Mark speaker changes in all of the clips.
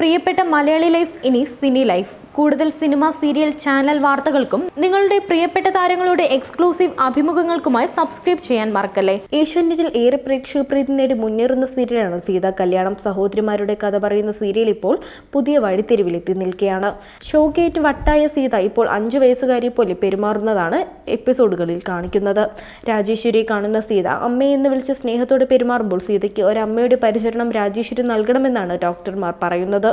Speaker 1: പ്രിയപ്പെട്ട മലയാളി ലൈഫ് ഇനി cine life. കൂടുതൽ സിനിമ സീരിയൽ ചാനൽ വാർത്തകൾക്കും നിങ്ങളുടെ പ്രിയപ്പെട്ട താരങ്ങളുടെ എക്സ്ക്ലൂസീവ് അഭിമുഖങ്ങൾക്കുമായി സബ്സ്ക്രൈബ് ചെയ്യാൻ മറക്കല്ലേ. ഏഷ്യാനെറ്റിൽ ഏറെ പ്രേക്ഷക പ്രീതി നേടി മുന്നേറുന്ന സീരിയലാണ് സീത. കല്യാണം സഹോദരിമാരുടെ കഥ പറയുന്ന സീരിയൽ ഇപ്പോൾ പുതിയ വഴിത്തിരിവിലെത്തി നിൽക്കുകയാണ്. ഷോക്കേറ്റ് വട്ടായ സീത ഇപ്പോൾ അഞ്ചു വയസ്സുകാരി പോലെ പെരുമാറുന്നതാണ് എപ്പിസോഡുകളിൽ കാണിക്കുന്നത്. രാജേശ്വരി കാണുന്ന സീത അമ്മയെന്ന് വിളിച്ച സ്നേഹത്തോടെ പെരുമാറുമ്പോൾ സീതയ്ക്ക് ഒരമ്മയുടെ പരിചരണം രാജേശ്വരി നൽകണമെന്നാണ് ഡോക്ടർമാർ പറയുന്നത്.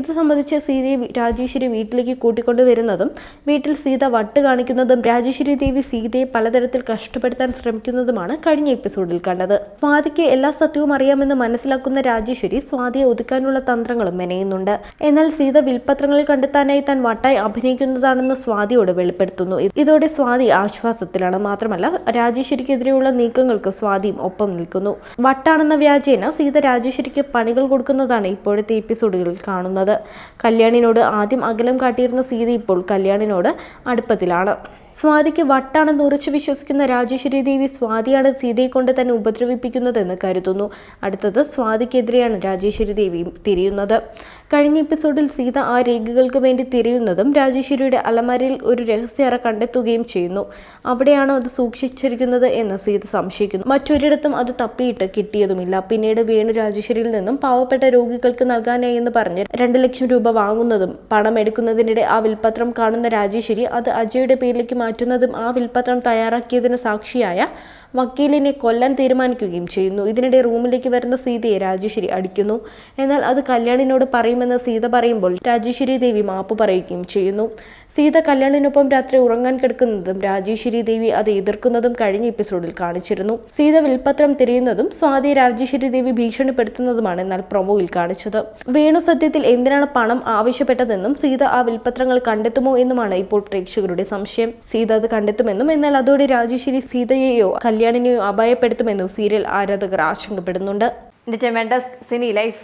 Speaker 1: ഇത് സംബന്ധിച്ച് സീതയെ രാജേശ്വരി വീട്ടിലേക്ക് കൂട്ടിക്കൊണ്ടു വരുന്നതും വീട്ടിൽ സീത വട്ട് കാണിക്കുന്നതും രാജേശ്വരി ദേവി സീതയെ പലതരത്തിൽ കഷ്ടപ്പെടുത്താൻ ശ്രമിക്കുന്നതുമാണ് കഴിഞ്ഞ എപ്പിസോഡിൽ കണ്ടത്. സ്വാതിക്ക് എല്ലാ സത്യവും അറിയാമെന്ന് മനസ്സിലാക്കുന്ന രാജേശ്വരി സ്വാതിയെ ഒതുക്കാനുള്ള തന്ത്രങ്ങളും മെനയുന്നുണ്ട്. എന്നാൽ സീത വിൽപത്രങ്ങൾ കണ്ടെത്താനായി താൻ വട്ടായി അഭിനയിക്കുന്നതാണെന്ന് സ്വാതിയോട് വെളിപ്പെടുത്തുന്നു. ഇതോടെ സ്വാതി ആശ്വാസത്തിലാണ്. മാത്രമല്ല രാജേശ്വരിക്കെതിരെയുള്ള നീക്കങ്ങൾക്ക് സ്വാതിയും ഒപ്പം നിൽക്കുന്നു. വട്ടാണെന്ന വ്യാജേന സീത രാജേശ്വരിക്ക് പണികൾ കൊടുക്കുന്നതാണ് ഇപ്പോഴത്തെ എപ്പിസോഡുകളിൽ കാണുന്നത്. കല്യാണിനോട് ആദ്യം അകലം കാട്ടിയിരുന്ന സീത ഇപ്പോൾ കല്യാണിനോട് അടുപ്പത്തിലാണ് സ്വാതിക്ക് വട്ടാണെന്ന് ഉറച്ചു വിശ്വസിക്കുന്ന രാജേശ്വരി ദേവി സ്വാതിയാണ് സീതയെ കൊണ്ട് തന്നെ ഉപദ്രവിപ്പിക്കുന്നതെന്ന് കരുതുന്നു. അടുത്തത് സ്വാതിക്കെതിരെയാണ് രാജേശ്വരി ദേവി തിരിയുന്നത്. കഴിഞ്ഞ എപ്പിസോഡിൽ സീത ആ രേഖകൾക്ക് വേണ്ടി തിരിയുന്നതും രാജേശ്വരിയുടെ അലമാരയിൽ ഒരു രഹസ്യറ കണ്ടെത്തുകയും ചെയ്യുന്നു. അവിടെയാണോ അത് സൂക്ഷിച്ചിരിക്കുന്നത് എന്ന് സീത സംശയിക്കുന്നു. മറ്റൊരിടത്തും അത് തപ്പിയിട്ട് കിട്ടിയതുമില്ല. പിന്നീട് വേണു രാജേശ്വരിയിൽ നിന്നും പാവപ്പെട്ട രോഗികൾക്ക് നൽകാനായി എന്ന് പറഞ്ഞ് രണ്ട് ലക്ഷം രൂപ വാങ്ങുന്നതും പണം എടുക്കുന്നതിനിടെ ആ വിൽപത്രം കാണുന്ന രാജേശ്വരി അത് അജയുടെ പേരിലേക്ക് മാറ്റുന്നതും ആ വിൽപ്പത്രം തയ്യാറാക്കിയതിന് സാക്ഷിയായ വക്കീലിനെ കൊല്ലാൻ തീരുമാനിക്കുകയും ചെയ്യുന്നു. ഇതിനിടെ റൂമിലേക്ക് വരുന്ന സീതയെ രാജേശ്വരി അടിക്കുന്നു. എന്നാൽ അത് കല്യാണിനോട് പറയുമെന്ന് സീത പറയുമ്പോൾ രാജേശ്വരി ദേവി മാപ്പ് പറയുകയും ചെയ്യുന്നു. സീത കല്യാണിനൊപ്പം രാത്രി ഉറങ്ങാൻ കിടക്കുന്നതും രാജേശ്വരി ദേവി അത് എതിർക്കുന്നതും കഴിഞ്ഞ എപ്പിസോഡിൽ കാണിച്ചിരുന്നു. സീത വിൽപത്രം തിരയുന്നതും സ്വാതി രാജേശ്വരി ദേവി ഭീഷണിപ്പെടുത്തുന്നതുമാണ് എന്നാൽ പ്രൊമോയിൽ കാണിച്ചത്. വേണു സത്യത്തിൽ എന്തിനാണ് പണം ആവശ്യപ്പെട്ടതെന്നും സീത ആ വിൽപത്രങ്ങൾ കണ്ടെത്തുമോ എന്നുമാണ് ഇപ്പോൾ പ്രേക്ഷകരുടെ സംശയം. സീത അത് കണ്ടെത്തുമെന്നും എന്നാൽ അതോടെ രാജേശ്വരി സീതയെയോ കല്യാണിനെയോ അപായപ്പെടുത്തുമെന്നും സീരിയൽ ആരാധകർ ആശങ്കപ്പെടുന്നുണ്ട്.
Speaker 2: സിനി ലൈഫ്.